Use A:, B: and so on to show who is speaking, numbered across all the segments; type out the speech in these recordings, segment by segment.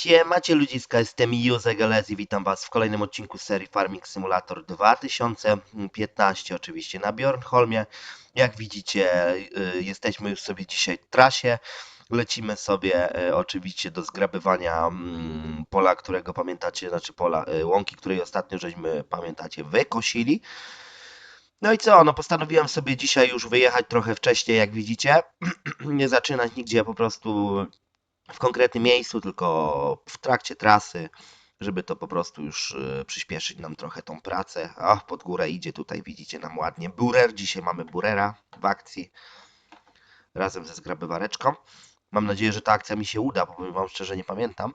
A: Siemacie ludziska, jestem Józef Galezi, witam was w kolejnym odcinku serii Farming Simulator 2015, oczywiście na Bjornholmie. Jak widzicie, y, jesteśmy już sobie dzisiaj w trasie, lecimy sobie y, oczywiście do zgrabywania mm, pola, którego pamiętacie, znaczy pola y, łąki, której ostatnio żeśmy, pamiętacie, wykosili. No i co, no postanowiłem sobie dzisiaj już wyjechać trochę wcześniej, jak widzicie, nie zaczynać nigdzie po prostu w konkretnym miejscu, tylko w trakcie trasy, żeby to po prostu już y, przyspieszyć nam trochę tą pracę. O, pod górę idzie tutaj, widzicie nam ładnie. Burer, dzisiaj mamy Burera w akcji razem ze zgrabywareczką. Mam nadzieję, że ta akcja mi się uda, bo powiem wam szczerze, nie pamiętam,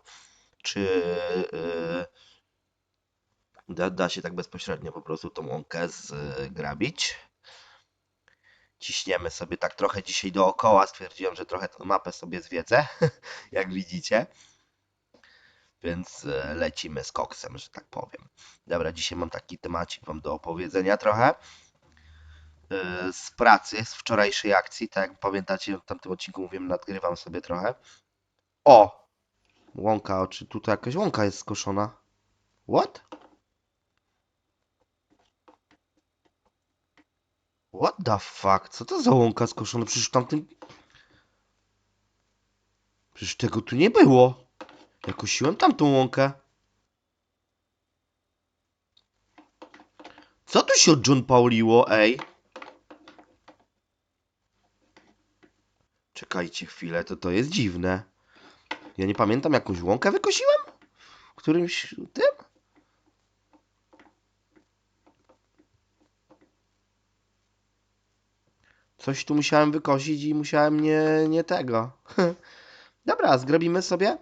A: czy y, da, da się tak bezpośrednio po prostu tą łąkę zgrabić. Ciśniemy sobie tak trochę dzisiaj dookoła. Stwierdziłem, że trochę tę mapę sobie zwiedzę, jak widzicie. Więc e, lecimy z koksem, że tak powiem. Dobra, dzisiaj mam taki temacik wam do opowiedzenia trochę. E, Z pracy, z wczorajszej akcji. Tak jak pamiętacie, w tamtym odcinku mówiłem, nadgrywam sobie trochę. O! Łąka, czy tutaj jakaś łąka jest skoszona? What? What the fuck? Co to za łąka skoszona? Przecież tamtym... Przecież tego tu nie było. Ja kosiłem tamtą łąkę. Co tu się od John Pauliło, ej? Czekajcie chwilę, to to jest dziwne. Ja nie pamiętam, jakąś łąkę wykosiłem? W którymś tym? Coś tu musiałem wykosić i musiałem nie, nie tego. Dobra, zgrabimy sobie.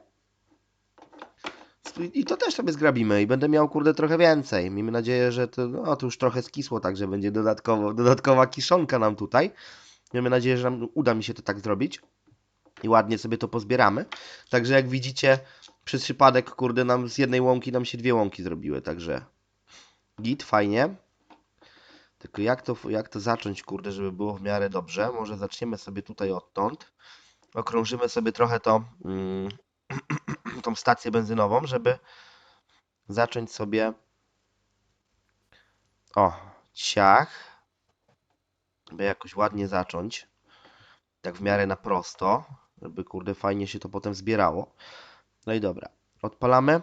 A: I to też sobie zgrabimy i będę miał kurde trochę więcej. Miejmy nadzieję, że to, no, to już trochę skisło, także będzie dodatkowo, dodatkowa kiszonka nam tutaj. Miejmy nadzieję, że nam uda mi się to tak zrobić. I ładnie sobie to pozbieramy. Także jak widzicie, przez przypadek, kurde, nam z jednej łąki nam się dwie łąki zrobiły, także git, fajnie. Tylko jak to, jak to zacząć, kurde, żeby było w miarę dobrze? Może zaczniemy sobie tutaj odtąd. Okrążymy sobie trochę to, mm, tą stację benzynową, żeby zacząć sobie o, ciach, by jakoś ładnie zacząć. Tak w miarę na prosto, żeby kurde fajnie się to potem zbierało. No i dobra, odpalamy.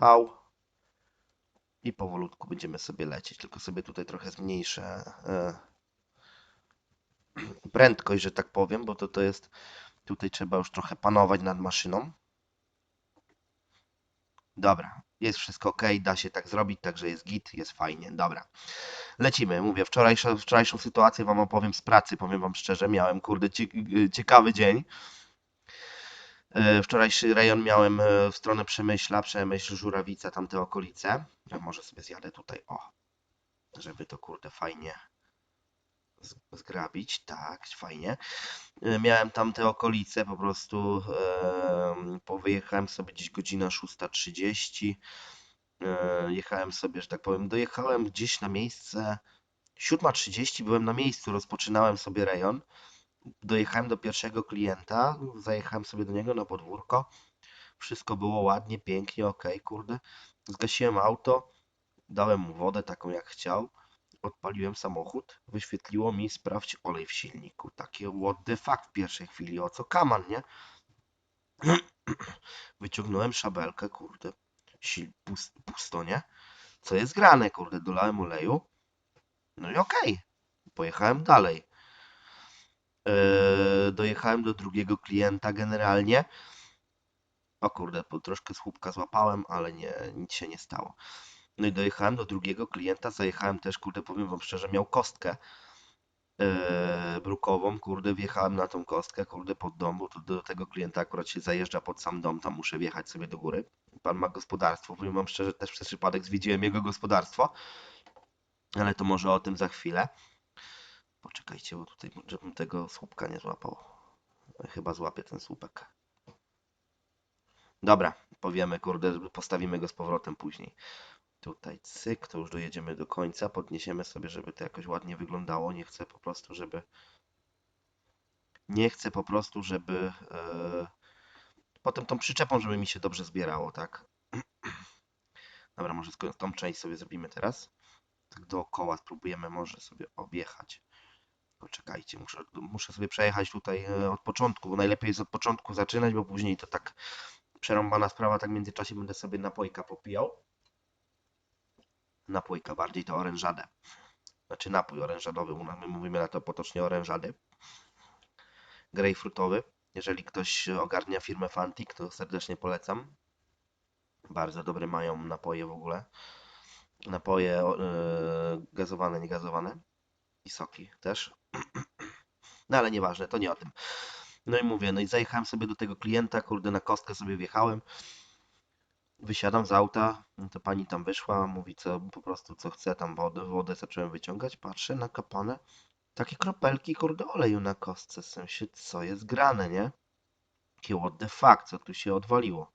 A: V. I powolutku będziemy sobie lecieć, tylko sobie tutaj trochę zmniejszę e, prędkość, że tak powiem, bo to, to jest, tutaj trzeba już trochę panować nad maszyną. Dobra, jest wszystko ok, da się tak zrobić, także jest git, jest fajnie, dobra. Lecimy, mówię, wczorajszą, wczorajszą sytuację wam opowiem z pracy, powiem wam szczerze, miałem kurde cie, ciekawy dzień. E, Wczorajszy rejon miałem e, w stronę Przemyśla, Przemyśl, Żurawica, tamte okolice. Ja może sobie zjadę tutaj, o, żeby to kurde fajnie zgrabić, tak, fajnie. E, Miałem tamte okolice, po prostu e, po wyjechałem sobie gdzieś godzina 6.30. E, Jechałem sobie, że tak powiem, dojechałem gdzieś na miejsce 7.30, byłem na miejscu, rozpoczynałem sobie rejon dojechałem do pierwszego klienta, zajechałem sobie do niego na podwórko. Wszystko było ładnie, pięknie, ok, kurde. Zgasiłem auto, dałem mu wodę taką jak chciał. Odpaliłem samochód, wyświetliło mi sprawdź olej w silniku. Takie what the fuck w pierwszej chwili, o co kaman, nie? Wyciągnąłem szabelkę, kurde, pust, pusto, nie? Co jest grane, kurde, dolałem oleju. No i okej, pojechałem dalej. Eee, dojechałem do drugiego klienta generalnie. O kurde, po troszkę słupka złapałem, ale nie, nic się nie stało. No i dojechałem do drugiego klienta, zajechałem też, kurde, powiem wam szczerze, miał kostkę eee, brukową, kurde, wjechałem na tą kostkę, kurde, pod dom, bo to do tego klienta akurat się zajeżdża pod sam dom, tam muszę wjechać sobie do góry. Pan ma gospodarstwo, powiem wam szczerze, też przez przypadek zwiedziłem jego gospodarstwo, ale to może o tym za chwilę. Poczekajcie, bo tutaj, żebym tego słupka nie złapał. Chyba złapię ten słupek. Dobra, powiemy, kurde, postawimy go z powrotem później. Tutaj cyk, to już dojedziemy do końca, podniesiemy sobie, żeby to jakoś ładnie wyglądało. Nie chcę po prostu, żeby... Nie chcę po prostu, żeby e, potem tą przyczepą, żeby mi się dobrze zbierało, tak? Dobra, może tą część sobie zrobimy teraz. Tak dookoła spróbujemy może sobie objechać. Poczekajcie, muszę, muszę sobie przejechać tutaj e, od początku, bo najlepiej jest od początku zaczynać, bo później to tak przerąbana sprawa, tak w międzyczasie będę sobie napojka popijał. Napojka, bardziej to orężadę. Znaczy napój orężadowy, u nas my mówimy na to potocznie orężady. Grejpfrutowy. Jeżeli ktoś ogarnia firmę Fantik, to serdecznie polecam. Bardzo dobre mają napoje w ogóle. Napoje e, gazowane, niegazowane. I soki też. No ale nieważne, to nie o tym. No i mówię, no i zajechałem sobie do tego klienta, kurde, na kostkę sobie wjechałem. Wysiadam z auta, no to pani tam wyszła, mówi co po prostu co chce, tam wodę, wodę zacząłem wyciągać, patrzę na kapane, takie kropelki, kurde, oleju na kostce, w sensie, co jest grane, nie? Takie what the fuck, co tu się odwaliło?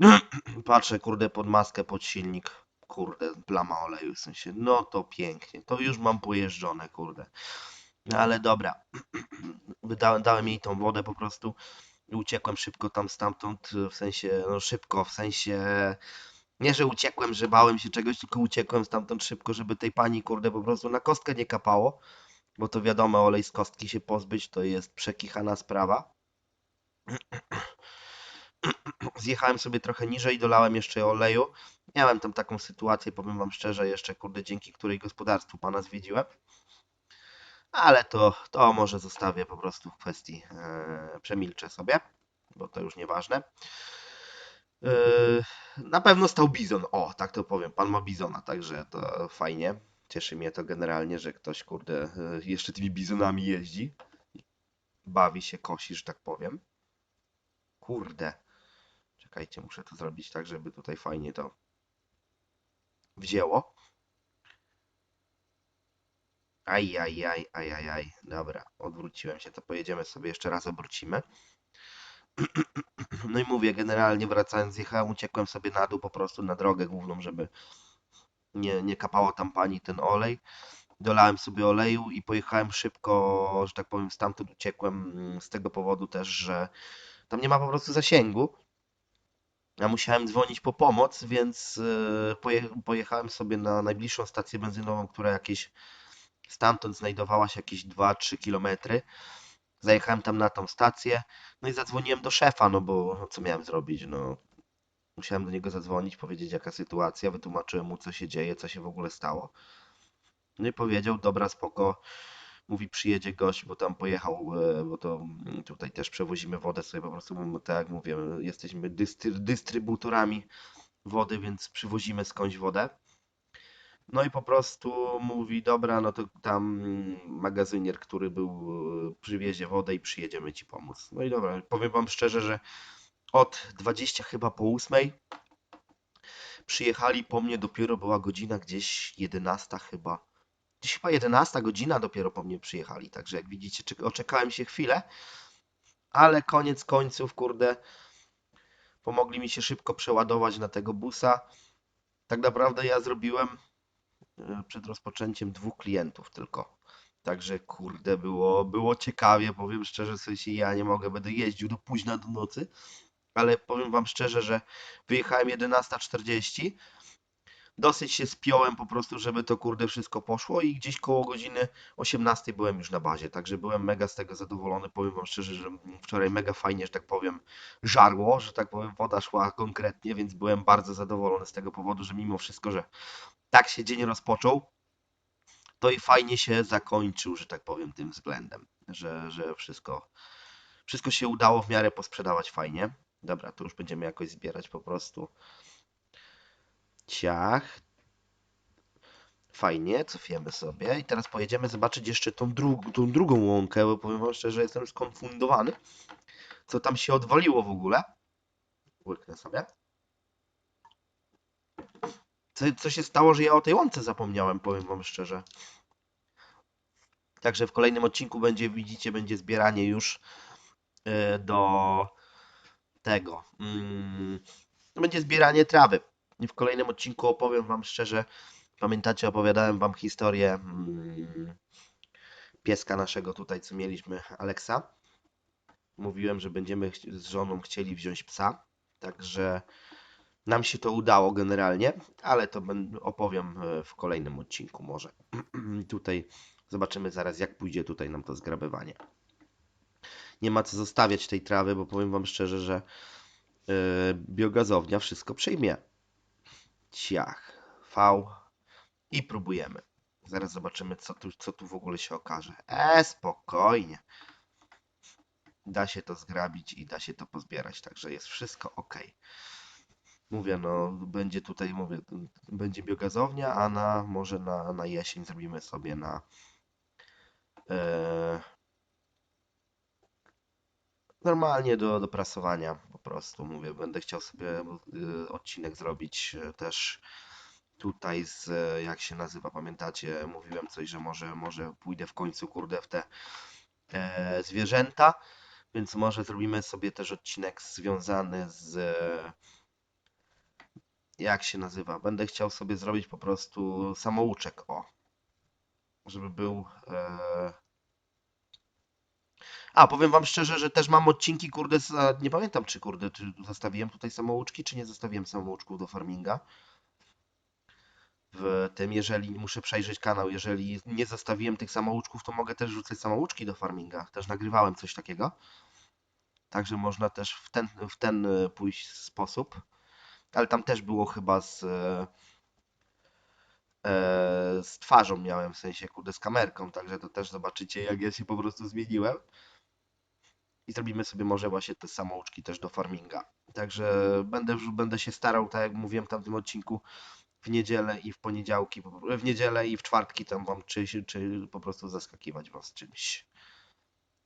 A: Patrzę, kurde, pod maskę, pod silnik, kurde, plama oleju, w sensie, no to pięknie, to już mam pojeżdżone, kurde. Ale dobra, wydałem, dałem jej tą wodę po prostu i uciekłem szybko tam stamtąd, w sensie, no szybko, w sensie, nie, że uciekłem, że bałem się czegoś, tylko uciekłem stamtąd szybko, żeby tej pani, kurde, po prostu na kostkę nie kapało, bo to wiadomo, olej z kostki się pozbyć to jest przekichana sprawa. Zjechałem sobie trochę niżej, dolałem jeszcze oleju. Miałem tam taką sytuację, powiem wam szczerze, jeszcze kurde, dzięki której gospodarstwu pana zwiedziłem. Ale to, to może zostawię po prostu w kwestii, e, przemilczę sobie, bo to już nieważne. E, na pewno stał bizon, o, tak to powiem, pan ma bizona, także to fajnie. Cieszy mnie to generalnie, że ktoś, kurde, e, jeszcze tymi bizonami jeździ. Bawi się, kosi, że tak powiem. Kurde. Czekajcie, muszę to zrobić tak, żeby tutaj fajnie to wzięło. Aj, aj, aj, aj, aj, aj. Dobra, odwróciłem się, to pojedziemy sobie jeszcze raz, obrócimy. No i mówię, generalnie wracając, zjechałem, uciekłem sobie na dół po prostu na drogę główną, żeby nie, nie kapało tam pani ten olej. Dolałem sobie oleju i pojechałem szybko, że tak powiem, stamtąd uciekłem mm, z tego powodu też, że tam nie ma po prostu zasięgu. Ja musiałem dzwonić po pomoc, więc poje, pojechałem sobie na najbliższą stację benzynową, która jakieś stamtąd znajdowała się jakieś 2-3 kilometry. Zajechałem tam na tą stację, no i zadzwoniłem do szefa, no bo co miałem zrobić, no. Musiałem do niego zadzwonić, powiedzieć jaka sytuacja, wytłumaczyłem mu co się dzieje, co się w ogóle stało. No i powiedział, dobra, spoko, mówi przyjedzie gość, bo tam pojechał, e, bo to mm, tutaj też przewozimy wodę sobie po prostu, tak jak mówię, jesteśmy dystry, dystrybutorami wody, więc przywozimy skądś wodę. No i po prostu mówi, dobra, no to tam magazynier, który był, e, przywiezie wodę i przyjedziemy ci pomóc. No i dobra, powiem wam szczerze, że od 20 chyba po 8 przyjechali po mnie, dopiero była godzina gdzieś 11 chyba. Gdzieś chyba 11 godzina dopiero po mnie przyjechali, także jak widzicie, czek- oczekałem się chwilę, ale koniec końców, kurde, pomogli mi się szybko przeładować na tego busa. Tak naprawdę ja zrobiłem e, przed rozpoczęciem dwóch klientów tylko. Także kurde, było, było ciekawie, powiem szczerze, w sensie ja nie mogę, będę jeździł do późna do nocy, ale powiem wam szczerze, że wyjechałem 11.40, dosyć się spiąłem po prostu, żeby to kurde wszystko poszło i gdzieś koło godziny 18 byłem już na bazie, także byłem mega z tego zadowolony, powiem wam szczerze, że wczoraj mega fajnie, że tak powiem, żarło, że tak powiem, woda szła konkretnie, więc byłem bardzo zadowolony z tego powodu, że mimo wszystko, że tak się dzień rozpoczął, to i fajnie się zakończył, że tak powiem, tym względem, że, że wszystko, wszystko się udało w miarę posprzedawać fajnie. Dobra, to już będziemy jakoś zbierać po prostu. Ciach. Fajnie, cofiemy sobie. I teraz pojedziemy zobaczyć jeszcze tą, dru tą drugą łąkę, bo powiem wam szczerze, jestem skonfundowany. Co tam się odwaliło w ogóle. Łyknę sobie. Co, co się stało, że ja o tej łące zapomniałem, powiem wam szczerze. Także w kolejnym odcinku będzie, widzicie, będzie zbieranie już yy, do tego. Mm, będzie zbieranie trawy. W kolejnym odcinku opowiem wam szczerze, pamiętacie, opowiadałem wam historię mm, pieska naszego tutaj, co mieliśmy, Aleksa. mówiłem, że będziemy z żoną chcieli wziąć psa, także nam się to udało generalnie, ale to opowiem e, w kolejnym odcinku może. Tutaj zobaczymy zaraz, jak pójdzie tutaj nam to zgrabywanie. Nie ma co zostawiać tej trawy, bo powiem Wam szczerze, że e, biogazownia wszystko przejmie. Ciach, V i próbujemy. Zaraz zobaczymy, co tu, co tu w ogóle się okaże. E, spokojnie. Da się to zgrabić i da się to pozbierać, także jest wszystko ok. Mówię, no, będzie tutaj, mówię, będzie biogazownia, a na, może na, na jesień zrobimy sobie na e, normalnie do, do prasowania po prostu, mówię, będę chciał sobie e, odcinek zrobić e, też tutaj z, e, jak się nazywa, pamiętacie, mówiłem coś, że może, może pójdę w końcu, kurde, w te e, zwierzęta, więc może zrobimy sobie też odcinek związany z, e, jak się nazywa, będę chciał sobie zrobić po prostu samouczek, o, żeby był, e... a, powiem wam szczerze, że też mam odcinki, kurde, z, a, nie pamiętam, czy, kurde, czy zostawiłem tutaj samouczki, czy nie zostawiłem samouczków do farminga, w tym, jeżeli muszę przejrzeć kanał, jeżeli nie zostawiłem tych samouczków, to mogę też rzucać samouczki do farminga. Też nagrywałem coś takiego. Także można też w ten, w ten e, pójść sposób. Ale tam też było chyba z, e, e, z twarzą miałem, w sensie kurde z kamerką, także to też zobaczycie jak ja się po prostu zmieniłem. I zrobimy sobie może właśnie te samouczki też do farminga. Także będę, będę się starał, tak jak mówiłem w tamtym odcinku, w niedzielę i w poniedziałki, w niedzielę i w czwartki tam wam czy, czy po prostu zaskakiwać was czymś.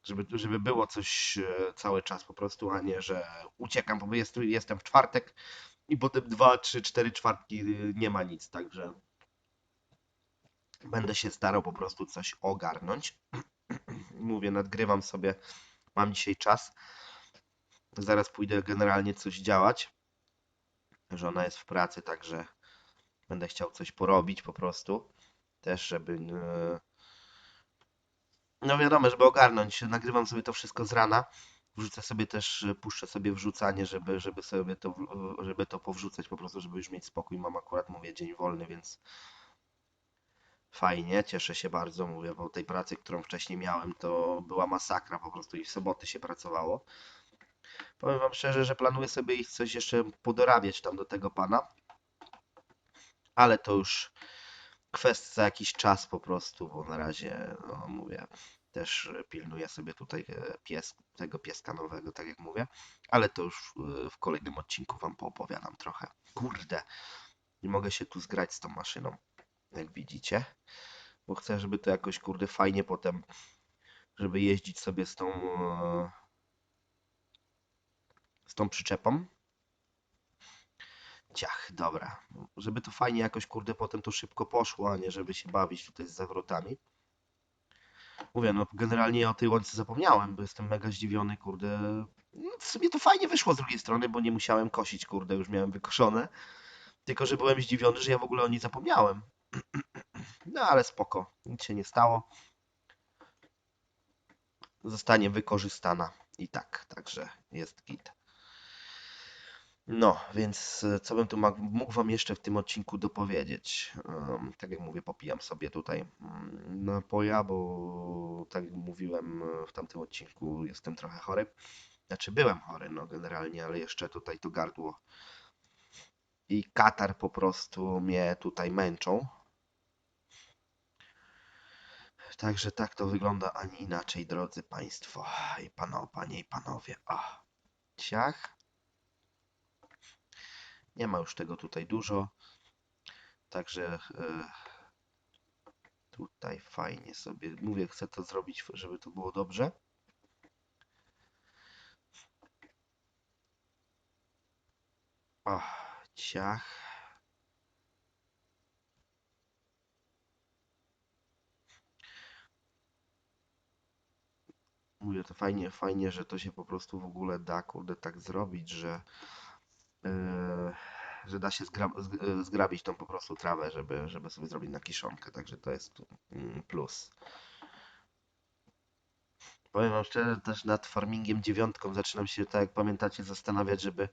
A: Żeby, żeby było coś e, cały czas po prostu, a nie, że uciekam, bo jest, jestem w czwartek i potem dwa, trzy, cztery czwartki y, nie ma nic, także będę się starał po prostu coś ogarnąć. Mówię, nadgrywam sobie, mam dzisiaj czas. Zaraz pójdę generalnie coś działać. Żona jest w pracy, także będę chciał coś porobić po prostu. Też, żeby. e, No wiadomo, żeby ogarnąć. Nagrywam sobie to wszystko z rana. Wrzucę sobie też, puszczę sobie wrzucanie, żeby, żeby sobie to, żeby to powrzucać po prostu, żeby już mieć spokój. Mam akurat, mówię, dzień wolny, więc fajnie, cieszę się bardzo, mówię, bo tej pracy, którą wcześniej miałem, to była masakra po prostu i w soboty się pracowało. Powiem wam szczerze, że planuję sobie iść coś jeszcze podorabiać tam do tego pana, ale to już kwestia jakiś czas po prostu, bo na razie, no mówię, też pilnuję sobie tutaj e, pies, tego pieska nowego, tak jak mówię, ale to już w kolejnym odcinku wam poopowiadam trochę. Kurde, nie mogę się tu zgrać z tą maszyną, jak widzicie, bo chcę, żeby to jakoś, kurde, fajnie potem, żeby jeździć sobie z tą, e, z tą przyczepą. Ciach, dobra. Żeby to fajnie jakoś, kurde, potem to szybko poszło, a nie żeby się bawić tutaj z zawrotami. Mówię, no generalnie o tej łące zapomniałem, bo jestem mega zdziwiony, kurde. No, w sumie to fajnie wyszło z drugiej strony, bo nie musiałem kosić, kurde, już miałem wykoszone. Tylko, że byłem zdziwiony, że ja w ogóle o niej zapomniałem. No ale spoko, nic się nie stało. Zostanie wykorzystana i tak, także jest git. No, więc e, co bym tu mógł Wam jeszcze w tym odcinku dopowiedzieć? Tak jak mówię, popijam sobie tutaj mm, napoja, bo tak jak mówiłem e, w tamtym odcinku, jestem trochę chory. Znaczy byłem chory, no generalnie, ale jeszcze tutaj to gardło i katar po prostu mnie tutaj męczą. Także tak to wygląda, a nie inaczej, drodzy Państwo i pano, panie i panowie. O, ciach. Nie ma już tego tutaj dużo. Także e, tutaj fajnie sobie. Mówię, chcę to zrobić, żeby to było dobrze. O, ciach. Mówię, to fajnie, fajnie, że to się po prostu w ogóle da, kurde, tak zrobić, że e, że da się zgra, e, zgrabić tą po prostu trawę, żeby, żeby sobie zrobić na kiszonkę, także to jest mm, plus. Powiem wam szczerze, też nad farmingiem dziewiątką zaczynam się, tak jak pamiętacie, zastanawiać, żeby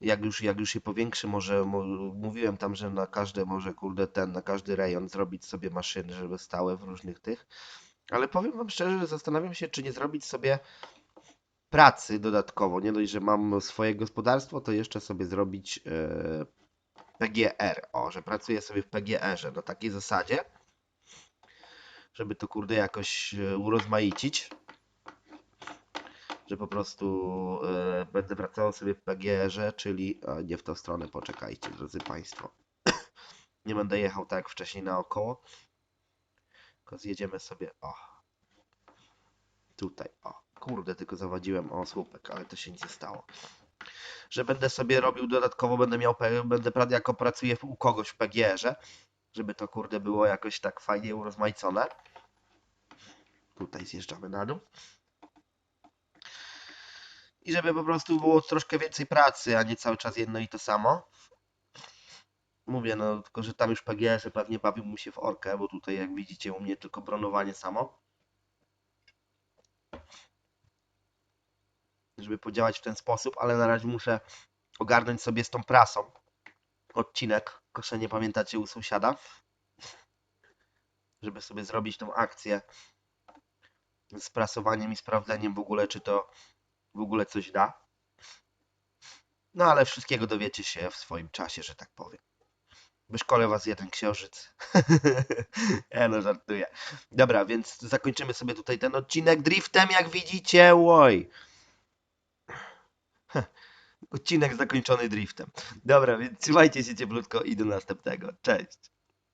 A: jak już, jak już się powiększy, może mo- mówiłem tam, że na każde może kurde ten, na każdy rejon zrobić sobie maszyny, żeby stałe w różnych tych. Ale powiem wam szczerze, że zastanawiam się, czy nie zrobić sobie pracy dodatkowo. Nie dość, że mam swoje gospodarstwo, to jeszcze sobie zrobić e, PGR. O, że pracuję sobie w PGR-ze na takiej zasadzie, żeby to kurde jakoś e, urozmaicić. Że po prostu e, będę pracował sobie w PGR-ze, czyli a, nie w tą stronę, poczekajcie, drodzy Państwo. nie będę jechał tak wcześniej naokoło. Tylko zjedziemy sobie, o. Tutaj, o. Kurde, tylko zawadziłem o słupek, ale to się nic nie stało. Że będę sobie robił dodatkowo, będę miał, będę jako pracuję u kogoś w PGR-ze, żeby to kurde było jakoś tak fajnie urozmaicone. Tutaj zjeżdżamy na dół. I żeby po prostu było troszkę więcej pracy, a nie cały czas jedno i to samo. Mówię, no tylko, że tam już PGR pewnie bawił mu się w orkę, bo tutaj jak widzicie u mnie tylko bronowanie samo. Żeby podziałać w ten sposób, ale na razie muszę ogarnąć sobie z tą prasą odcinek. Koszenie pamiętacie u sąsiada? Żeby sobie zrobić tą akcję z prasowaniem i sprawdzeniem w ogóle, czy to w ogóle coś da. No ale wszystkiego dowiecie się w swoim czasie, że tak powiem. Wyszkolę was jeden księżyc. ja no żartuję. Dobra, więc zakończymy sobie tutaj ten odcinek driftem, jak widzicie. Oj. Odcinek zakończony driftem. Dobra, więc trzymajcie się cieplutko i do następnego. Cześć.